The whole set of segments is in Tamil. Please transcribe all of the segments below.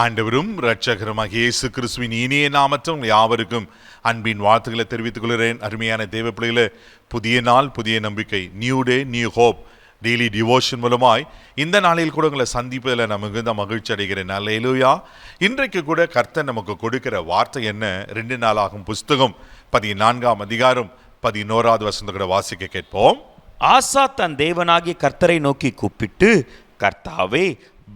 ஆண்டவரும் இரட்சகருமாக இயேசு கிறிஸ்துவின் இனிய நாமற்றும் யாவருக்கும் அன்பின் வாழ்த்துக்களை தெரிவித்துக் கொள்கிறேன். அருமையான தேவ பிள்ளைகளே புதிய நாள் புதிய நம்பிக்கை new day new hope daily devotion மூலமாய் இந்த நாளில் கூட உங்களை சந்திப்பதில் நான் மிகுந்த மகிழ்ச்சி அடைகிறேன். அல்லேலூயா இன்றைக்கு கூட கர்த்தர் நமக்கு கொடுக்கிற வார்த்தை என்ன? ரெண்டு நாளாகும் புஸ்தகம் பதினான்காம் அதிகாரம் பதினோராவது வசந்த கூட வாசிக்க கேட்போம். ஆசா தன் தேவனாகிய கர்த்தரை நோக்கி கூப்பிட்டு கர்த்தாவே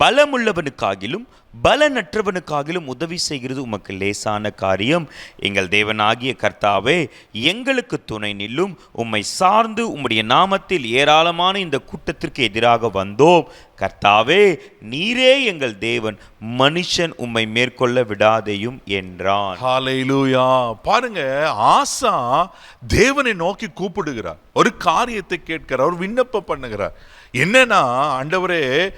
பலமுள்ளவனுக்காகிலும் பலனற்றவனுக்காகிலும் உதவி செய்கிறது உமக்கு லேசான காரியம். எங்கள் தேவனாகிய கர்த்தாவே எங்களுக்கு துணை நில்லும். உம்மை சார்ந்து உம்முடைய நாமத்தில் ஏராளமான இந்த கூட்டத்திற்கு எதிராக வந்தோம். கர்த்தாவே நீரே எங்கள் தேவன் மனுஷன் உம்மை மேற்கொள்ள விடாதேயும் என்றான். ஹalleluya. பாருங்க ஆசா தேவனை நோக்கி கூப்பிடுகிறார். ஒரு காரியத்தை கேட்கிறார் ஒரு விண்ணப்பம் பண்ணுகிறார். என்னன்னா ஆண்டவரே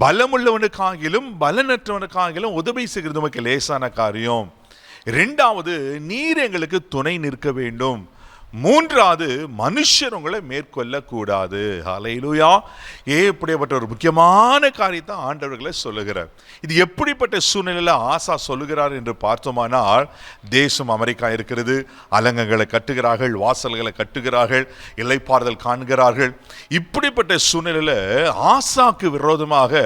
பலமுள்ளவனுக்காகிலும் பலனற்றவனுக்காகிலும் உதவி செய்கிறது நமக்கு லேசான காரியம். ரெண்டாவது நீர் எங்களுக்கு துணை நிற்க வேண்டும். மூன்றாவது மனுஷர் உங்களை மேற்கொள்ளக்கூடாது. அலையிலூயா ஹalleluya. ஏ இப்படிப்பட்ட ஒரு முக்கியமான காரியத்தை ஆண்டவர்களை சொல்லுகிறார். இது எப்படிப்பட்ட சூழ்நிலையில் ஆசா சொல்லுகிறார் என்று பார்த்தோமானால் தேசம் அமெரிக்கா இருக்கிறது அலங்கங்களை கட்டுகிறார்கள் வாசல்களை கட்டுகிறார்கள் இலைப்பாறுதல் காண்கிறார்கள். இப்படிப்பட்ட சூழ்நிலையில் ஆசாக்கு விரோதமாக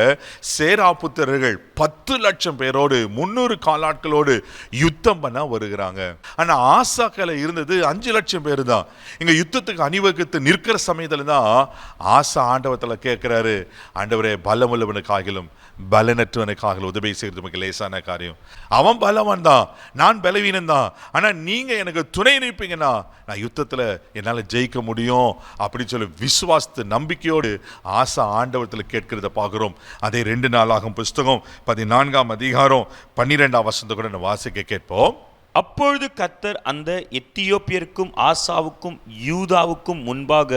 சேராபுத்திரர்கள் பத்து லட்சம் பேரோடு முன்னூறு காலாட்களோடு யுத்தம் பண்ண வருகிறாங்க. ஆனால் ஆசாக்கில் இருந்தது அஞ்சு லட்சம் பேர் தான் இங்கே யுத்தத்துக்கு அணிவகுத்து நிற்கிற சமயத்தில் தான் ஆசா ஆண்டவத்தில் கேட்குறாரு ஆண்டவரே பலமுள்ளவனுக்காகிலும் பலனற்றவனுக்காக உதவி செய்கிறது மிக லேசான காரியம். அவன் பலவன் தான் நான் பலவீனம் தான். ஆனால் நீங்கள் எனக்கு துணை நிற்பீங்கன்னா நான் யுத்தத்தில் என்னால் ஜெயிக்க முடியும் அப்படின்னு சொல்லி விசுவாசத்து நம்பிக்கையோடு ஆசா ஆண்டவத்தில் கேட்கிறத பார்க்குறோம். அதே ரெண்டு நாளாகும் புஸ்தகம் பதினான்காம் அதிகாரம் பன்னிரெண்டாம் வசந்த கூட வாசிக்க கேட்போம். அப்பொழுது கர்த்தர் அந்த எத்தியோப்பியருக்கும் ஆசாவுக்கும் யூதாவுக்கும் முன்பாக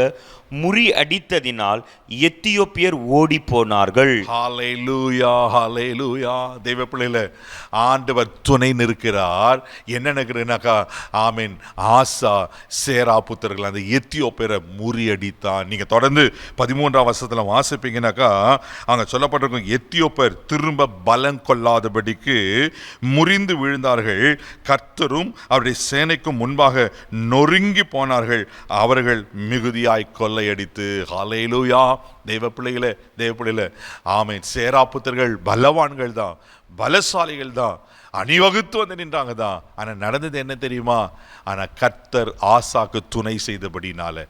முறி அடித்ததினால் எத்தியோப்பியர் ஓடி போனார்கள் ஹalleluya ஹalleluya தெய்வ பிள்ளைகளே ஆண்டவர் துணை நிற்கிறார். என்ன நினைக்கிறேனாக்கா ஆமீன். ஆசா சேரா புத்தர்கள் அந்த எத்தியோப்பியரை முறியடித்தான் நீங்க தொடர்ந்து பதிமூன்றாம் வருஷத்துல வாசிப்பீங்கன்னாக்கா அங்க சொல்லப்பட்டிருக்கும் எத்தியோப்பியர் திரும்ப பலம் கொள்ளாதபடிக்கு முறிந்து விழுந்தார்கள். கர்த்தரும் அவருடைய சேனைக்கும் முன்பாக நொறுங்கி போனார்கள். அவர்கள் மிகுதியாய் கொள்ளையடித்து ஹalleluya. தெய்வ பிள்ளைகளே தெய்வ பிள்ளைகளே ஆமை சேராப்புத்தர்கள் பலவான்கள் தான் பலசாலிகள் தான் அணிவகுத்து வந்து நின்றாங்க தான் ஆனால் நடந்தது என்ன தெரியுமா? ஆனால் கர்த்தர் ஆசாக்கு துணை செய்தபடினால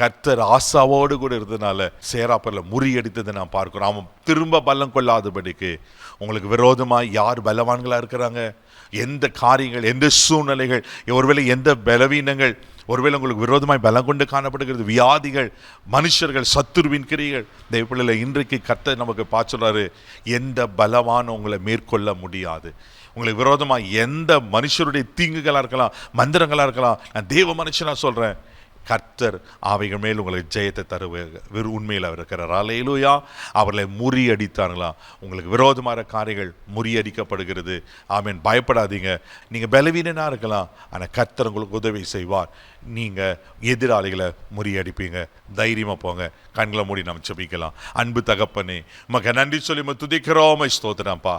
கர்த்தர் ஆசாவோடு கூட இருந்ததுனால சேராப்பரில் முறியடித்ததை நான் பார்க்குறோம். அவன் திரும்ப பலம் கொள்ளாதபடிக்கு உங்களுக்கு விரோதமாக யார் பலவான்களாக இருக்கிறாங்க? எந்த காரியங்கள் எந்த சூழ்நிலைகள் ஒருவேளை எந்த பலவீனங்கள் ஒருவேளை உங்களுக்கு விரோதமாய் பலம் கொண்டு காணப்படுகிறது. வியாதிகள் மனுஷர்கள் சத்துருவின் கிரிகள். தெய்வப்பிள்ளைல இன்றைக்கு கத்த நமக்கு பார்த்துறாரு எந்த பலமான உங்களை மேற்கொள்ள முடியாது. உங்களுக்கு விரோதமாக எந்த மனுஷருடைய தீங்குகளாக இருக்கலாம் மந்திரங்களாக இருக்கலாம் நான் தேவ மனுஷனாக சொல்கிறேன் கர்த்தர் அவைகள் மேல் உங்களுக்கு ஜெயத்தை தருவ வெறும் உண்மையில் அவர் இருக்கிறார். அலையிலுயா அவர்களை முறியடித்தார்களா? உங்களுக்கு விரோதமான காரியங்கள் முறியடிக்கப்படுகிறது. ஆமீன். பயப்படாதீங்க. நீங்கள் பலவீனனாக இருக்கலாம். ஆனால் கர்த்தர் உங்களுக்கு உதவி செய்வார். நீங்கள் எதிராளிகளை முறியடிப்பீங்க. தைரியமாக போங்க. கண்களை மூடி நம்ம செபிக்கலாம் அன்பு தகப்பனே உமக்கு நன்றி சொல்லி நம்ம துதிக்கிறோம். ஸ்தோத்திரம்ப்பா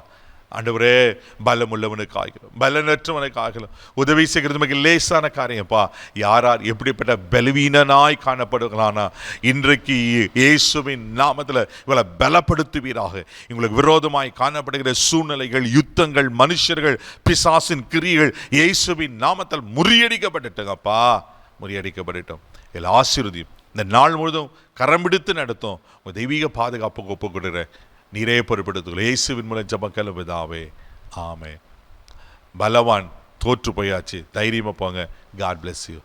ஆண்டவரே பலமுள்ளவனுக்காகலும் பலனற்றவனுக்காகலும் உதவி செய்கிறது நமக்கு லேசான காரியம்ப்பா. யாரார் எப்படிப்பட்ட பலவீனனாய் காணப்படுகிறானா? இன்றைக்கு இயேசுவின் நாமத்தில் இவளை பலப்படுத்துவீராக. இவங்களுக்கு விரோதமாய் காணப்படுகிற சூழ்நிலைகள் யுத்தங்கள் மனுஷர்கள் பிசாசின் கிரிகள் இயேசுவின் நாமத்தில் முறியடிக்கப்பட்டுட்டங்கப்பா. முறியடிக்கப்பட்டுட்டோம். இதில் ஆசீர்வதியும். இந்த நாள் முழுதும் கரம் பிடித்து நடத்தும். உங்கள் தெய்வீக பாதுகாப்புக்கு ஒப்புக் கொடுக்குறேன். நீரே பொறுப்படுத்துங்கள் இயேசுவின் மூலம் ஜபக்கல விதாவே ஆமே பலவான் தோற்று போயாச்சு. தைரியமாக போங்க. God bless you